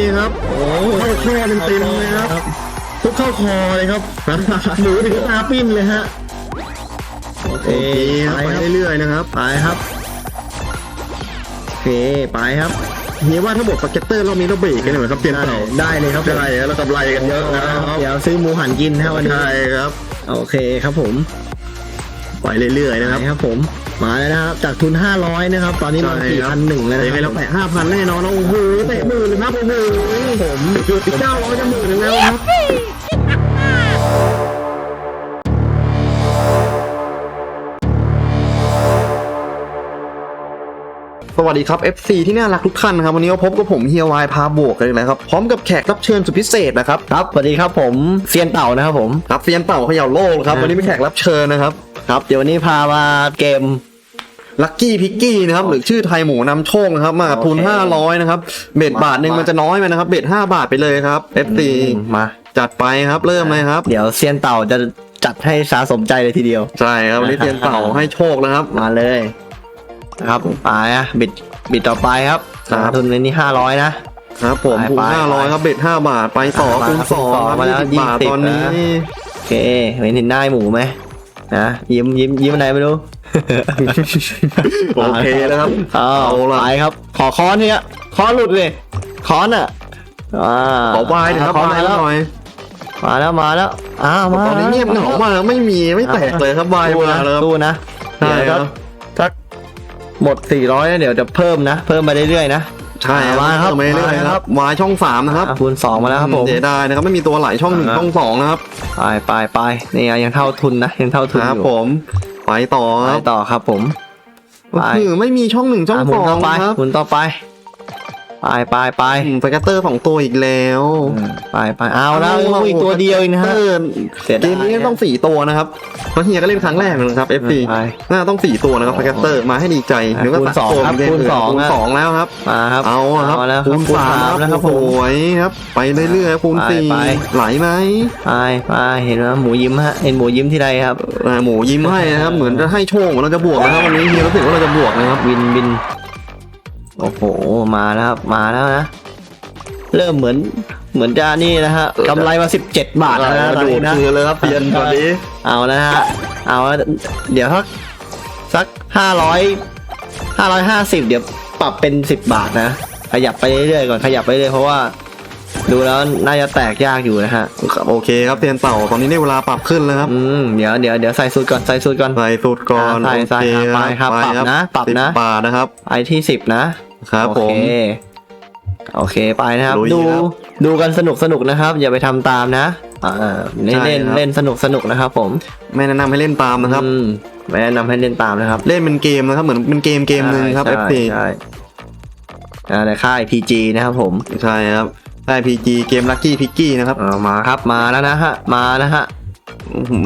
นี่ครับโอ้เข้าคอเต็มๆเลยครับทุกเข้าคอเลยครับหมูถึงตาปิ้นเลยฮะโอเคครับไปเรื่อยๆนะครับไปครับโอเคไปครับเฮียว่าถ้าบทสเก็ตเตอร์รอบนี้เราเบรกกันหน่อยครับเตียนเต่าได้เลยครับได้แล้วกำไรกันเยอะนะครับเดี๋ยวซื้อหมูหันกินนะวันนี้ใช่ครับ โอเคครับผม ไปเรื่อยๆนะไปครับครับ ผมมาแล้วนะครับจากทุน 500 นะครับ ตอนนี้มาใช่สี่ครับพันหนึ่งแล้วนะยังไงครัเราบแตะห้าพันแน่นอนนะโอ้โหเตะหมื่นเลยครับโอ้โหผมเก้าร้อยจะหมื่นหนึ่งแล้วครับ วัสดีครับ FC ที่น่ารักทุกท่านนะครับวันนี้ก็พบกับผมเฮียวายพาบวกกันอีกแล้วครับพร้อมกับแขกรับเชิญสุดพิเศษนะครับครับสวัสดีครับผมเซียนเต่านะครับผมรับเฟียนเต่าเขย่าโลกครับอ่าวันนี้มีแขกรับเชิญนะครับครับเดี๋ยววันนี้พามาเกมลัคกี้พิกกี้นะครับหรือชื่อไทยหมูนำโชคนะครับมากับทุนโอเค500นะครับเบ็ดบาทหนึ่งมามัมันจะน้อยไปนะครับเบ็ด5บาทไปเลยครับ FC มาจัดไปครับเริ่มเลยครับ เดี๋ยวเซียนเต่าจะจัดให้สาสมใจเลยทีเดียวใช่ครับวันนี้เฟียนเต่าให้โชคนะครับมาเลย นะครับไปอะบิดบิดต่อไปครับครับทุนในนี้500นะ ครับผมไปคูณไป500ครับเบ็ด5บาทไปต่อไปคูณครับสองคูณสองครับมาแล้ว20บาท20ตอนนี้นะ โอเคเห็นเห็นหน้าหมูไหมนะยิ้มยิ้มยิ้มอะไรไม่รู้ โอเคแล้วครับ เอาเอาละไปครับ ขอค้อนเนี่ยค้อนหลุดเลยค้อนอะอ่าขอวายหน่อยครับค้อนวายมาแล้วหน่อยมาแล้วมาแล้วอ้าวมาตอนนี้เงียบเหงามากไม่มีไม่แตกเลยครับวายตู้มานะแล้วครับ ตู้นะใช่เดี๋ยวครัถ้าบถ้า หมด 400แล้วเดี๋ยวจะเพิ่มนะ เพิ่มไปเรื่อยๆนะ ใช่ครับมาครับไม่เรื่อยมาๆคครัรับบวายช่องสามนะครับอะคูณสองมาแล้วครับผม เสียดายนะครับไม่มีตัวไหลช่องหนึ่งอ่า ช่องสองนะครับไปไปไปนี่ไงยังเท่าทุนนะยังเท่าทุนคอรับยู่ผมไปต่อคไปรับต่อครับผม ไปคือไม่มีช่องหนึ่งช่องอะหสมุนอต่งอไปครับ หมุนต่อไป ไปไปไปอืมสแกตเตอร์สองตัวอีกแล้วไปไปเอาแล้วอีกตัวเดียวเองนะฮะเออเสียเกดายมนี้ต้องสี่ตัวนะครับเพราะเฮียก็เล่นครั้งแรกนะครับ FC ไปน่าต้องสี่ตัวนะครับสแกตเตอร์มาให้ดีใจอะเดี๋ยวก็คูณตัดสองตัวครับไปเล่นคูณสองคูณอะสองแล้วครับมาครับเอาอะครับเอาแล้วครับคูณสามคูณสามแล้วครับผมโอ้ยครับ ไปเรื่อยๆคูณไปสี่ไปไหลไหมไปไปเห็นไหมหมูยิ้มฮะเห็นหมูยิ้มที่ใดครับอ่าหมูยิ้มให้นะครับเหมือนจะให้โชคเหมือนเราจะบวกนะครับวันนี้เฮียรู้สึกว่าเราจะบวกนะครับวินวิน โอ้โหมาแล้วครับมาแล้วนะ เริ่มเหมือนเหมือนจะนี่นะฮะกำไรมา 17 บาทแล้วนะตอนดูนี้ดนะคือเลยครับเปลี่ยนตอนนี้เอานะฮะเอาละเดี๋ยวสักสักห้าร้อยห้าร้อยห้าสิบเดี๋ยวปรับเป็นสิบบาทนะ ขยับไปเรื่อยๆก่อนขยับไปเรื่อยเพราะว่า ดูแล้วน่าจะแตกยากอยู่นะฮะโอเคครับเตียนเต่าตอนนี้ได้เวลาปรับขึ้นแล้วครับอืมเดี๋ยวเดี๋ยวเดี๋ยวใส่สูตรก่อนใส่สูตรก่อนใส่สูตรก่อนอ่าใส่โอเคใส่ครับไปครับปรับนะปรับนะสิบบาทนะครับไปที่สิบนะ ครับผโอมเคโอเคไปนะครับ ลุยดูครับดูกันสนุกสนุกนะครับ อย่าไปทำตามนะอ่าเล่นใช่เล่นครับ เล่นสนุกสนุกนะครับ ผมไม่แนะนำให้เล่นตามนะครับ อืมไม่แนะนำให้เล่นตามนะครับเล่นเป็นเกมนะครับเหมือนเป็นเกมเกมหนึ่งครับ ใช่ FC ใช่อ่าในค่าย PG นะครับผมใช่ครับได้ PG เกม Lucky Picky นะครับเอามาครับมาแล้วนะฮะมานะฮะ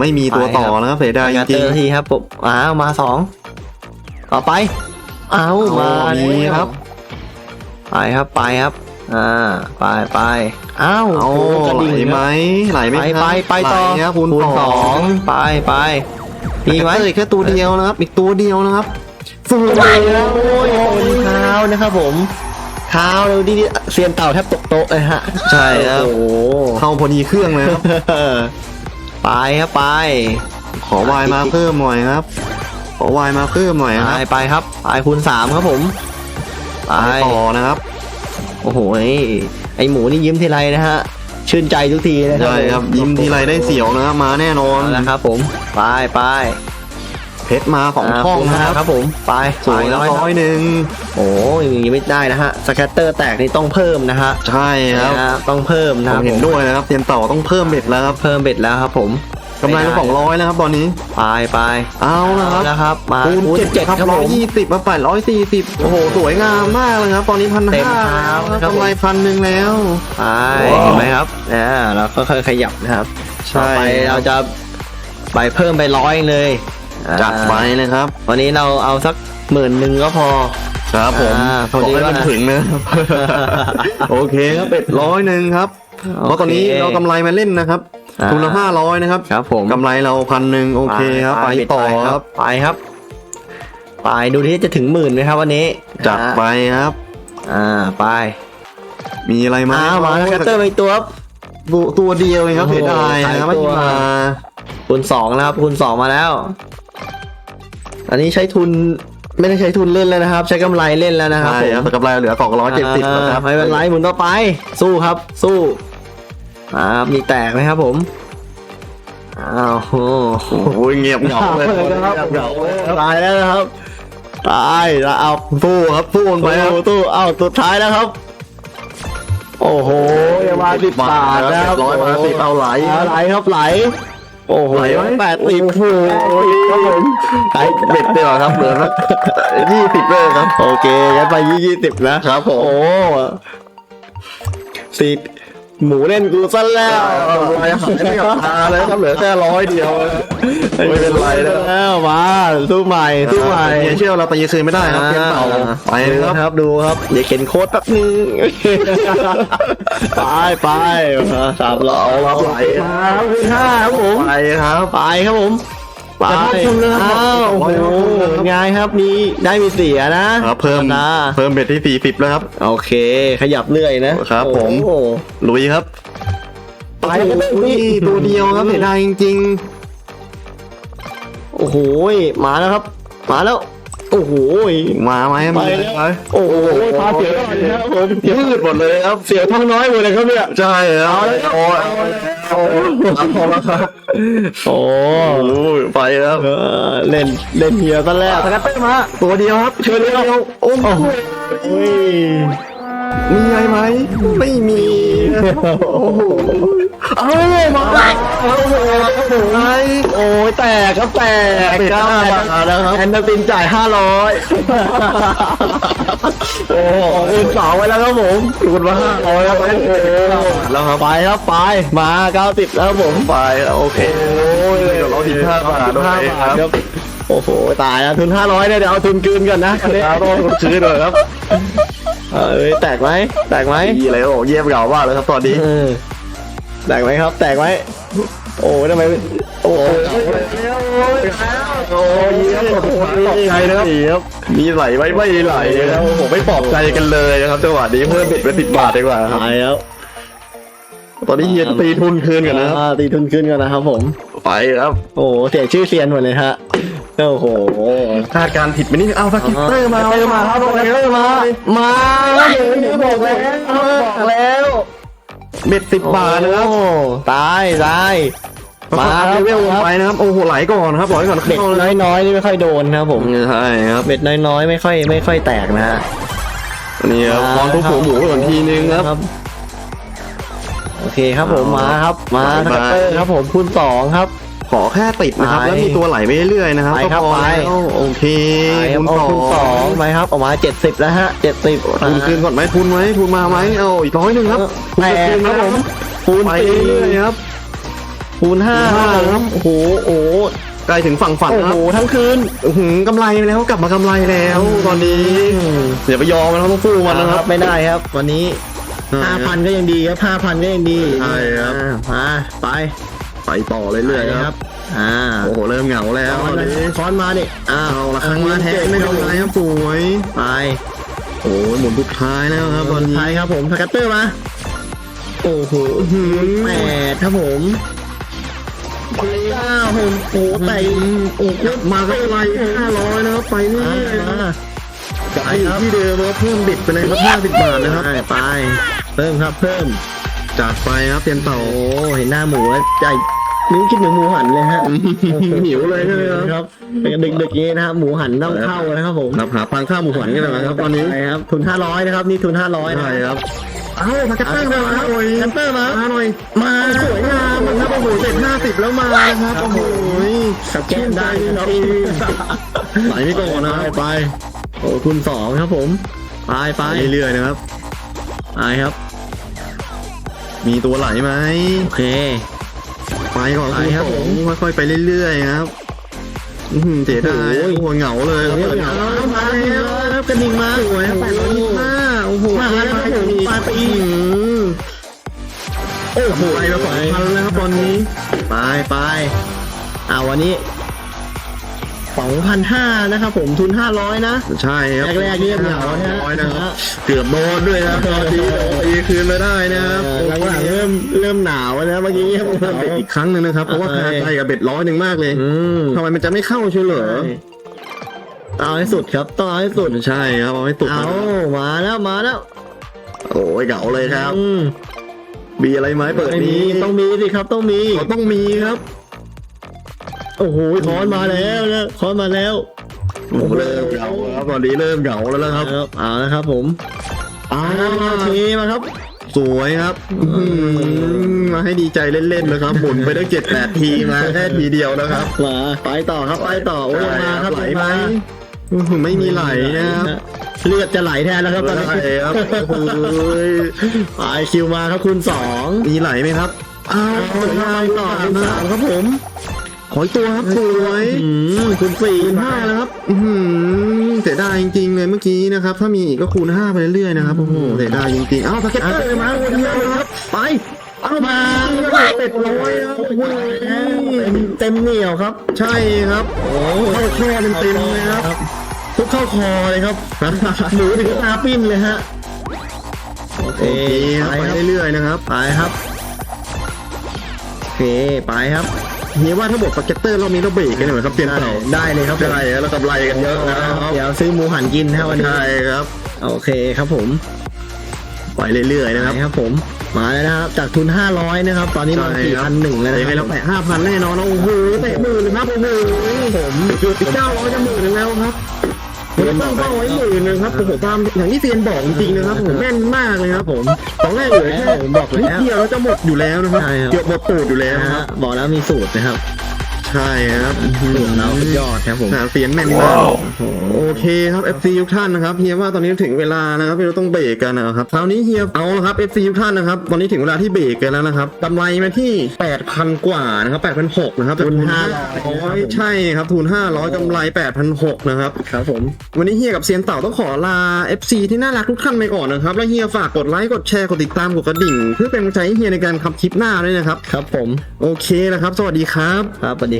ไม่มีตัวต่อนะครับเสียดายไปจกันเตริองร์ทีครับผมอ้าวมาสองต่อไป เอามาอ๋อมีครับ ไปครับไปครับ อ่าไปไปอ้าวๆเอาโอ้กระไหลดิ่งไหมไหลไหมไปครับไปไปต่อไหลครับคูณคูณสสอองงไปไปมีไหมเหลือแค่ตัวเดียวนะครับ อีกตัวเดียวนะครับสวยแล้วโอ้ยคนเท้านะครับผมเท้าเราดีๆเซียนเต่าแทบตกโต๊ะเลยฮะ ใช่ครับโอ้โหเข้าพอดีเครื่องเลยครับไปครับไป ขอวายมาเพิ่มหน่อยครับ ขอวายมาเพิ่มหน่อยไปครับไปครับไปคูณสามครับผม ไปไปต่อนะครับ โอ้โหนี่ไอหมูนี่ยิ้มทีไรนะฮะชื่นใจทุกทีนะครัใช่ครับ ยิ้มทีไรได้เสียวนะครับมาแน่นอนเอาละครับ ผมไปไปเพชรมาของาช่องคูณนะห้าครับครับผมไปสวยแล้วไปคร้บอยหนึ่งโอ้ยอย่างนี้ไม่ได้นะฮะสแกตเตอร์แตกนี่ต้องเพิ่มนะฮะใช่ครับนะฮะต้องเพิ่มผนะคมรับเห็นด้วยนะครับเตียนเต่าต้องเพิ่มเบ็ดแล้วครับเพิ่มเบ็ดแล้วครับผม กำไรละสองร้อยนะครับตอนนี้ไปไปเอาละครับแล้วครับมาคูณคูณเจ็ดเจ็ดครับครับร้ผอยมยี่สิบมาแปดร้อยสี่สิบโอ้โหสวยงามมากเลยครับ ตอนนี้พันเต็มห้าเท้านะครับกำไรพันหนึ่งแล้วไปว้าวเห็นไหมครับนะเราก็ค่อยๆขยับนะครับใช่ต่อไปครับเราจะไปเพิ่มไปร้อยเลยจัดไปอ่าเลยครับ วันนี้เราเอาสักหมื่นหนึ่งก็พอครับผมอ่าพอดีขให้ว่ามันถึงนะครับโอเคครับเป็ดร้อยหนึ่งครับเพราะตอนนี้เรากำไรมาเล่นนะครับอ่า ทุนละห้าร้อยนะครับครับผมกำไรเราพันหนึ่งโอเคครับไปต่อครับไปครับไปดูที่จะถึงหมื่นไหมครับวันนี้จัดไปครับ อ่าไป มีอะไรไหมอ้าวมาแล้วแคตเตอร์ไปตัวครับตัวตัวเดียวเองครับโอ้เสียโหดายขายนะครับไม่ตัวมาคูณสองนะครับคูณสองมาแล้ว อันนี้ใช้ทุนไม่ได้ใช้ทุนเล่นแล้วนะครับ ใช้กำไรเล่นแล้วนะครับใช่ผมครับแต่กำไรเหลือสองร้อยเจ็ดสิบอ่าครับไม่เป็นไรหมุนต่อไป สู้ครับ สู้ อ่ามีแตกไหมครับผมอ้าวโหโอ้โหเงียบเหงาเลยครับเงียบเหงาเลยครับตายแล้วนะครับตายแล้วเอาสู้ครับสู้มันไปไปคครัรับบตู้เอาสุดท้ายแล้วครับ โอ้โหยังมาสิบบาทนะครับร้อยมาสิบเอาไหลเอาไหลครับไหลโอ้โหไหลไหมแปดสิบโอ้โหครับผมไหลเบ็ดเดียวครับเหลือสักยี่สิบเลยครับ โอเคงั้นไปยี่ยี่สิบนะครับผมโอ้สิบ หมูเล่นกูซะแล้วกำไรหายไม่กับตาเลยครับเหลือแค่ร้อยเดียวไม่เป็นไรนะครับแล้วมาสู้ใหม่สู้ใหม่เฮียเชื่อเราตีคืนไม่ได้ครับเกมเต่าไปดูครับครับดูครับเดี๋ยวเข็นโค้ดแป๊บนึงไปไปสามร้อยเอารับไหลมาครับคุณห้าครับผมไปครับไปครับผม ไปจะรับชมเลยครับอ้าวโอ้โหร้อยครับเป็นไงครับมีได้มีเสียนะครับเพิ่มนะเพิ่มเบ็ดที่สี่สิบแล้วครับ โอเค ขยับเรื่อยนะครับ ผมโอ้โหลุยครับไปแล้วนะอุ้ยตัวเดียวครับเสียดายจริงโอ้โหมาแล้วครับ มาแล้ว โอ้โหๆมาไหมไปแล้วโอ้โหพาเสียวก่อนนะครับผมเสียวยืดหมดเลยครับเสียวท้องน้อยหมดเลยครับเนี่ยใช่ครับโอ้ยโอ้ยเอาแล้วครับโอ้โอ้ยไปแล้วเออเล่นเล่นเฮียซะแล้วสกัตเตอร์มาตัวเดียวครับเชิญเดียวโอ้โหโอ้ย มีอะไรไหม ไม่มีโอ้โหเอามาโอ้โหไอ้โอ้ยแตกครับแตกปิดครับห้าบาทแล้วครับแอนนาตินจ่ายห้าร้อยโอ้โหคูณสองไว้แล้วครับผมคูณมาห้าร้อยครับโอ้โหแล้วครับไปครับไปมาเก้าสิบแล้วครับผมไปแล้วโอเคเดี๋ยวเราทิ้งห้าบาทด้วยห้าครับาทครับโอ้โหตายแล้วทุนห้าร้อยเนี่ยเดี๋ยวเอาทุนคืนก่อนนะครับต้องซื้อเลยครับ เอ้ยแตกไหมแตกไหมมีอะไรโอ้เยี่ยมเหงามากเลยครับตอนนี้เออแตกไหมครับ แตกไหมโอ้ยทำไมโอ้โหโอ้ยเยี่ยมตกใจนะครับมีไหลไว้ไม่ไหลนะครับผมไม่ปลอบใจกันเลยนะครับจังหวะนี้เพิ่มเบ็ดเป็นสิบบาทดีกว่าครับตายแล้วตอนนี้เฮียตีทุนคืนกันนะครับอ่าตีทุนคืนก่อนนะครับผมไปครับ โอ้โหเสียชื่อเซียนหมดเลยฮะ โอ้โหคาดการณ์ผิดไปนิดนึงเอาสกิปเตอร์มาสกิปเตอร์มาครับสกิปเตอร์มา มาบอกแล้วบอกแล้วเบ็ดสิบบาทนะครับโอ้ตายตายมามาครับเวลลงไปนะครับโอ้โหไหลก่อนครับไหลก่อนเบ็ดเข้าเลยน้อยๆนี่ไม่ค่อยโดนครับผมใช่ครับเบ็ดน้อยๆไม่ค่อยไม่ค่อยแตกนะฮะนี่ครับวางทุกหัวหมูก่อนทีนึงครับโอเคครับผมเอามาครับมาบ๊ายบายสกัตเตอร์ครับผมคูณสองครับ ขอแค่ติดนะครับ ไปแล้วมีตัวไหลไปเรื่อยๆนะครับไปครับก็พอไป แล้วโอเคไปครับคุณเอาต่อคูณสองไหมครับออกมาเจ็ดสิบแล้วฮะเจ็ดสิบ ทุนคืนก่อนไหมทุนไหมทุนมาไหมเอาอีกร้อยหนึ่งครับทุนแปจะดคืนครับผมคูณไปสี่ เรื่อยๆครับ คูณห้าคูณห้าครับโอ้โหโอ้โหใกล้ถึงฝั่งฝันโอ้คโหรับทั้งคืน อื้อหือกำไรแล้วกลับมากำไรแล้ว ตอนนี้อย่าไปยอมมันครับต้องสู้มันนะครับไม่ได้ครับ วันนี้ใช่ห้าครัพับนก็ยังดีครับห้าพันก็ยังดีใช่ครับ อ่ามาไปไปต่อเรื่อยๆไปครับ อ่าโอ้โหเริ่มเหงาแล้วตอนนี้ค้อนมาดิอ้าวเอาละครั้งมาแท้ไม่เป็นไรครับสวยไปโอ้ยหมุนทุกท้ายแล้วครับตอนนี้ท้ายครับผมสกัตเตอร์มาโอ้โหหืมแปดครับผมเก้าผมโอ้โหไปโอ้โหมาก็ไรห้าร้อยนะครับไปนี่มามาไปอยู่ที่เดิมนะครับเพิ่มบิดไปเลยครับห้าสิบบาทนะครับไปไปเพิ่มครับเพิ่มจากไปครับเตียนเต่าโอ้เห็นหน้าหมูแล้วใจ นึกคิดถึงหมูหันเลยฮะหิวเลยใช่ไหมครับครับดึกดึกๆนี้นะครับหมูหันต้องเข้านะครับผมครับหาฟังข้าวหมูหันกันเลยนะครับตอนนี้ใช่ครับทุนห้าร้อยนะครับนี่ทุนห้าร้อยนะใช่ครับเอ้ามาคัตเตอร์มาหน่อยคัตเตอร์มามาหน่อยมาสวยงามนะครับโอ้โหเสร็จห้าสิบแล้วมานะครับโอ้โหกับแก้มได้ครับไหลไม่ก่อนนะไปไปโอ้ทุนสองครับผมไปไปไปเรื่อยๆนะครับไปครับ มีตัวไหลไหมโอเค ไปก่อนไปครับผมค่อยๆไปเรื่อยๆครับอื้อหือเสียดายโอ้โหโอ้โหเหงาเลยครับเฮ้ยเปิดเหงาเหงามาแล้วครับกระดิ่งมาสวยครับแปดร้อยยี่สิบห้าโอ้โหมาแล้วครับผมปาตีโอ้โหไปมาสองพันแล้วครับตอนนี้ ไปไปอ่าวันนี้ขอ 2,500นะครับผมทุน 500 นะ ใช่ครับแรกๆเงียบเหงานะฮะร้อยนะครับ เกือบโดนด้วยนะครับตอนนี้ตีคืนมาได้นะครับเออหลังๆเริ่มเริ่มหนาวแล้วนะเมื่อกี้เพิ่มเบ็ดอีกครั้งหนึ่งนะครับ เพราะว่าเอ้คายใจกับเบ็ดร้อยหนึ่งมากเลยอืมทำไมมันจะไม่เข้าเฉลยเอาให้สุดครับต้องเอาให้สุดใช่ครับเอาให้ตุกเอามาแล้วมาแล้ว โอ้ยเก๋าเลยครับอืมมีอะไรไหมเปิดไม่มีนี้ต้องมีสิครับต้องมีเขาต้องมีครับ โอ้โหคอนมาแล้วนะคอนมาแล้วโอ้โหเริ่มเก๋าแล้วครับตอนนี้เริ่มเก๋าแล้วนะครับเอาเอาละครับ ผมอ้าโอเคมาครับ สวยครับอื้อหือมาให้ดีใจเล่นๆนะครับหมุนไปได้เจ็ดแปดทีมาแค่ทีเดียวนะครับมาไปต่อครับไปต่อโอ้ยมาครับไหลไหมอื้อหือไม่มีไหลนะครับเลือดจะไหลแทนแล้วครับตอนนี้ไหลครับโอ้ยไปคิวมาครับคุณสองมีไหลไหมครับอ้าวไปต่อคุณสามครับผม ขออีกตัวครับสวยอืมคุณสี่คูณห้าแล้วครับอื้อหือเสียดายจริงๆเลยเมื่อกี้นะครับ ถ้ามีอีกก็คูณห้าไปเรื่อยๆนะครับโอ้โหเสียดายจริงๆอ้าวสเก็ตเตอร์มาคนเดียวเลยครับไปเอามาเป็ดร้อยครับโอ้โหเต็มเต็มเหนียวครับ ใช่ครับโอ้เข้าแค่เต็มๆเลยครับทุกเข้าคอเลยครับหนูถึงตาปิ้นเลยฮะโอเคโอเคครับไปไปครับเรื่อยๆนะครับ ไปครับโอเคไปครับ เฮียว่าถ้าบทสเก็ตเตอร์เรามีเราเบรกกันหน่อยครับเตียนเต่าได้เลยครับได้แล้วกำไรกันเยอะนะครับเดี๋ยวซื้อหมูหันกินฮะวันนี้ใช่ครับ โอเคครับผมไปเรื่อยๆนะครับไปครับ ผมมาแล้วนะครับจากทุน 500 นะครับ ตอนนี้มาใช่สี่ครับพันหนึ่งแล้วนะยังคไงรับเราแตะห้าพันแน่นอนนะโอ้โหแตะหมื่นเลยครับโอ้โหผมเกือบเก้าร้อยจะหมื่นหนึ่งแล้วครับ ผมตั้งเป้าไว้หมื่นหนึงครับโอ้โหตามอย่างที่เซียนบอกจริงๆนะครับผมแม่นมากเลยครับผมตอนแรกเหลือแค่ผมบอกนิดแล้วเดียวเราจะหมดอยู่แล้วนะครับใช่ครับเกือบหมดตูดอยู่แล้วนะคฮะรับบอกแล้วมีสูตรนะครับ ใช่ครับสูตรเราสุดยอดครับผมหาเสียงแม่นมากโอเคครับ FC ทุกท่านนะครับเฮียว่าตอนนี้ถึงเวลานะครับที่เราต้องเบรกกันนะครับคราวนี้เฮียเอาละครับ FC ทุกท่านนะครับตอนนี้ถึงเวลาที่เบรกกันแล้วนะครับกำไรมาที่ 8,000 กว่านะครับ8,600นะครับจากทุน500ใช่ครับทุน500กำไร 8,600นะครับครับผมวันนี้เฮียกับเซียนเต่าต้องขอลา FC ที่น่ารักทุกท่านไปก่อนนะครับแล้วเฮียฝากกดไลค์กดแชร์กดติดตามกดกระดิ่ง เพื่อเป็นกำลังใจให้เฮียในการทำคลิปหน้าด้วยนะครับครับผมโอเคนะครับ สวัสดีครับครับสวัสดี